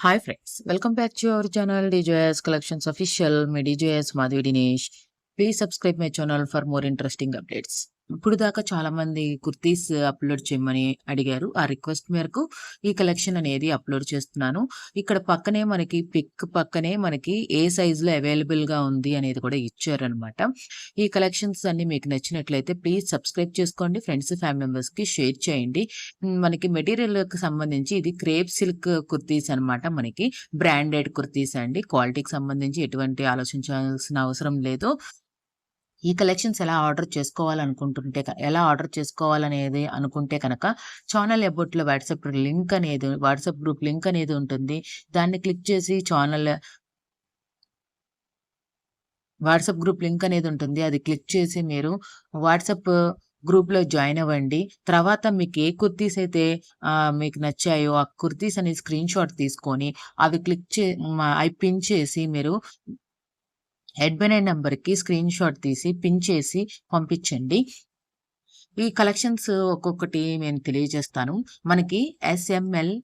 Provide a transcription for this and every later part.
Hi friends welcome back to our channel డిజోఎస్ collections official మీ డిజోఎస్ Madhavi Dinesh please subscribe my channel for more interesting updates ఇప్పుడు దాకా చాలా మంది kurtis upload చేయమని అడిగారు. ఆ రిక్వెస్ట్ మేరకు ఈ కలెక్షన్ అనేది అప్లోడ్ చేస్తున్నాను. ఇక్కడ పక్కనే మనకి పిక్ పక్కనే మనకి ఏ సైజులో అవైలబుల్గా అవైలబుల్గా ఉంది అనేది కూడా ఇచ్చారనమాట. ఈ కలెక్షన్స్ అన్ని మీకు నచ్చినట్లయితే ప్లీజ్ సబ్స్క్రైబ్ చేసుకోండి. ఫ్రెండ్స్ ఫ్యామిలీ మెంబర్స్కి షేర్ చేయండి. మనకి మెటీరియల్కి సంబంధించి ఇది క్రేప్ సిల్క్ కుర్తీస్ అన్నమాట మనకి. బ్రాండెడ్ కుర్తీస్ అండి. క్వాలిటీకి సంబంధించి ఎటువంటి ఆలోచించాల్సిన అవసరం లేదు. ఈ కలెక్షన్స్ ఎలా ఆర్డర్ చేసుకోవాలనుకుంటుంటే ఎలా ఆర్డర్ చేసుకోవాలనేది అనుకుంటే కనుక ఛానల్ అబౌట్ వాట్సాప్ లింక్ అనేది వాట్సాప్ గ్రూప్ లింక్ అనేది ఉంటుంది. దాన్ని క్లిక్ చేసి ఛానల్ వాట్సాప్ గ్రూప్ లింక్ అనేది ఉంటుంది. అది క్లిక్ చేసి మీరు వాట్సాప్ గ్రూప్లో జాయిన్ అవ్వండి. తర్వాత మీకు ఏ కుర్తీస్ అయితే మీకు నచ్చాయో ఆ కుర్తీస్ అనేది స్క్రీన్ షాట్ తీసుకొని అవి క్లిక్ చే అవి పిన్ చేసి మీరు head by number screen shot తీసి పిన్ చేసి పంపించండి. ఈ కలెక్షన్స్ ఒక్కొక్కటి నేను తెలియజేస్తాను. మనకి ఎస్ఎంఎల్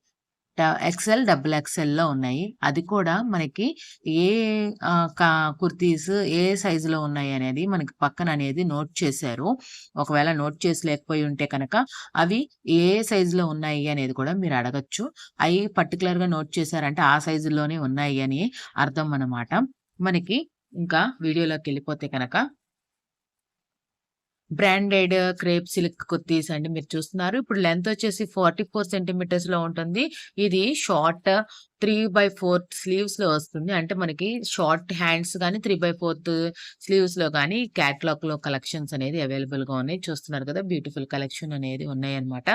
ఎక్సెల్ డబుల్ ఎక్సెల్లో ఉన్నాయి. అది కూడా మనకి ఏ కా- కుర్తీస్ ఏ సైజులో ఉన్నాయి అనేది మనకి పక్కన అనేది నోట్ చేశారు. ఒకవేళ నోట్ చేసి లేకపోయి ఉంటే కనుక అవి ఏ సైజులో ఉన్నాయి అనేది కూడా మీరు అడగచ్చు. అవి పర్టికులర్గా నోట్ చేశారంటే ఆ సైజులోనే ఉన్నాయి అని అర్థం అన్నమాట. మనకి ఇంకా వీడియోలోకి వెళ్ళిపోతే కనుక బ్రాండెడ్ క్రేప్ సిల్క్ కుర్తీస్ అండి మీరు చూస్తున్నారు. ఇప్పుడు లెంత్ వచ్చేసి ఫార్టీ ఫోర్ సెంటీమీటర్స్లో ఉంటుంది. ఇది షార్ట్ త్రీ బై ఫోర్త్ స్లీవ్స్లో వస్తుంది. అంటే మనకి షార్ట్ హ్యాండ్స్ కానీ త్రీ బై ఫోర్త్ స్లీవ్స్లో కానీ క్యాట్లాగ్లో కలెక్షన్స్ అనేది అవైలబుల్గా ఉన్నాయి. చూస్తున్నారు కదా బ్యూటిఫుల్ కలెక్షన్ అనేది ఉన్నాయి అనమాట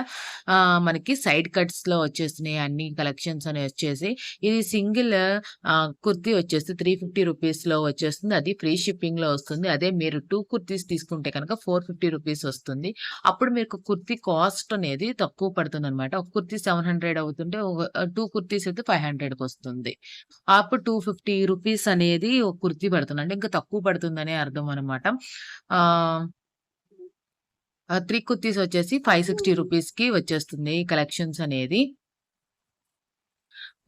మనకి సైడ్ కట్స్లో వచ్చేసినాయి అన్ని కలెక్షన్స్ అనేవి వచ్చేసి ఇది సింగిల్ కుర్తీ వచ్చేసి త్రీ ఫిఫ్టీ రూపీస్లో వచ్చేస్తుంది. అది ఫ్రీ షిప్పింగ్లో వస్తుంది. అదే మీరు టూ కుర్తీస్ తీసుకుంటే కనుక ఫోర్ ఫిఫ్టీ రూపీస్ వస్తుంది. అప్పుడు మీకు కుర్తీ కాస్ట్ అనేది తక్కువ పడుతుంది అనమాట ఒక కుర్తీ సెవెన్ హండ్రెడ్ అవుతుంటే టూ కుర్తీస్ అయితే ఫైవ్ హండ్రెడ్ కి వస్తుంది అప్పుడు టూ ఫిఫ్టీ రూపీస్ అనేది ఒక కుర్తీ పడుతుంది. అంటే ఇంకా తక్కువ పడుతుందనే అర్థం అనమాట త్రీ కుర్తీస్ వచ్చేసి ఫైవ్ సిక్స్టీ రూపీస్కి వచ్చేస్తుంది కలెక్షన్స్ అనేది.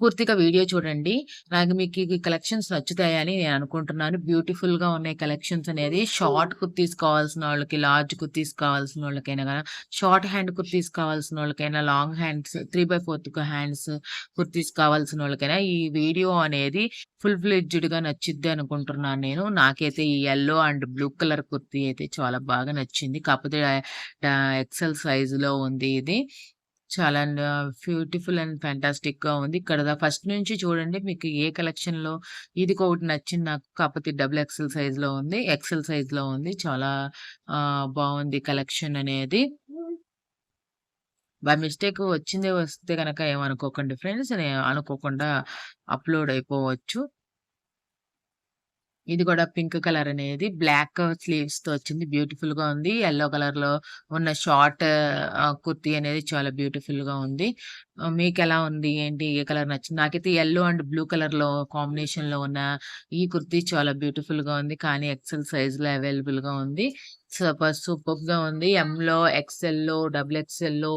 పూర్తిగా వీడియో చూడండి. నాకు మీకు ఈ కలెక్షన్స్ నచ్చుతాయని నేను అనుకుంటున్నాను. బ్యూటిఫుల్గా ఉన్నాయి కలెక్షన్స్ అనేది. షార్ట్ కుర్తీస్ కావాల్సిన వాళ్ళకి లార్జ్ కుర్తీస్ కావాల్సిన వాళ్ళకైనా కానీ షార్ట్ హ్యాండ్ కుర్తీస్ కావాల్సిన వాళ్ళకైనా long hands three by fourth hands kurtis కావాల్సిన వాళ్ళకైనా ఈ వీడియో అనేది ఫుల్ ఫ్లెడ్జ్డ్గా నచ్చిద్ది అనుకుంటున్నాను నేను. నాకైతే ఈ yellow and blue colour kurti అయితే చాలా బాగా నచ్చింది. కాకపోతే ఎక్సెల్ సైజ్లో ఉంది ఇది. చాలా బ్యూటిఫుల్ అండ్ ఫ్యాంటాస్టిక్గా ఉంది. ఇక్కడ ఫస్ట్ నుంచి చూడండి మీకు ఏ కలెక్షన్లో ఇది ఒకటి నచ్చింది నాకు. కాకపోతే డబుల్ ఎక్సెల్ సైజ్లో ఉంది. ఎక్సెల్ సైజ్లో ఉంది. చాలా ఆ, బాగుంది కలెక్షన్ అనేది. బై మిస్టేక్ వచ్చిందే వస్తే కనుక ఏమనుకోకండి ఫ్రెండ్స్. అనుకోకుండా అప్లోడ్ అయిపోవచ్చు. ఇది కూడా పింక్ కలర్ అనేది. బ్లాక్ స్లీవ్స్తో వచ్చింది. బ్యూటిఫుల్గా ఉంది. ఎల్లో కలర్లో ఉన్న షార్ట్ కుర్తీ అనేది చాలా బ్యూటిఫుల్గా ఉంది. మీకు ఎలా ఉంది? ఏంటి? ఏ కలర్ నచ్చింది? నాకైతే ఎల్లో అండ్ బ్లూ కలర్లో కాంబినేషన్లో ఉన్న ఈ కుర్తీ చాలా బ్యూటిఫుల్గా ఉంది. కానీ ఎక్సెల్ సైజ్లో అవైలబుల్గా ఉంది. సూపర్ సూపర్గా ఉంది. ఎం లో ఎక్సెల్లో డబుల్ ఎక్సెల్లో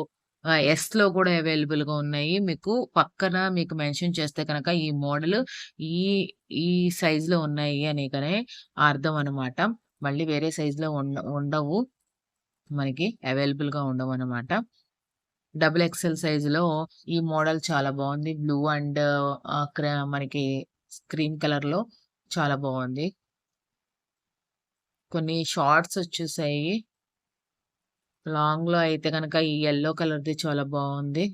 ఎస్లో కూడా అవైలబుల్గా ఉన్నాయి. మీకు పక్కన మీకు మెన్షన్ చేస్తే కనుక ఈ మోడల్ ఈ ఈ సైజులో ఉన్నాయి అని కానీ అర్థం అనమాట మళ్ళీ వేరే సైజులో ఉండ ఉండవు. మనకి అవైలబుల్గా ఉండవు అనమాట డబుల్ ఎక్సెల్ సైజులో ఈ మోడల్ చాలా బాగుంది. బ్లూ అండ్ మనకి స్క్రీన్ కలర్లో చాలా బాగుంది. కొన్ని షార్ట్స్ వచ్చేసాయి. లాంగ్లో అయితే కనుక ఈ ఎల్లో కలర్ ది చాలా బాగుంది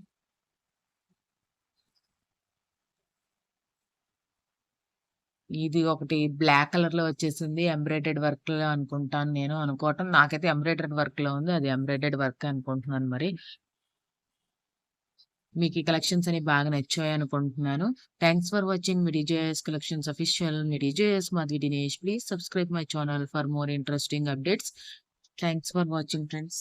ఇది ఒకటి బ్లాక్ కలర్లో వచ్చేసింది. ఎంబ్రాయిడెడ్ వర్క్లో అనుకుంటాను నేను అనుకోవటం. నాకైతే ఎంబ్రాయిడెడ్ వర్క్లో ఉంది. అది ఎంబ్రాయిడెడ్ వర్క్ అనుకుంటున్నాను మరి. మీకు ఈ కలెక్షన్స్ అని బాగా నచ్చాయి అనుకుంటున్నాను. థ్యాంక్స్ ఫర్ వాచింగ్ మీ collections official me Madhavi Dinesh. Please subscribe my channel for more interesting updates. Thanks for watching friends.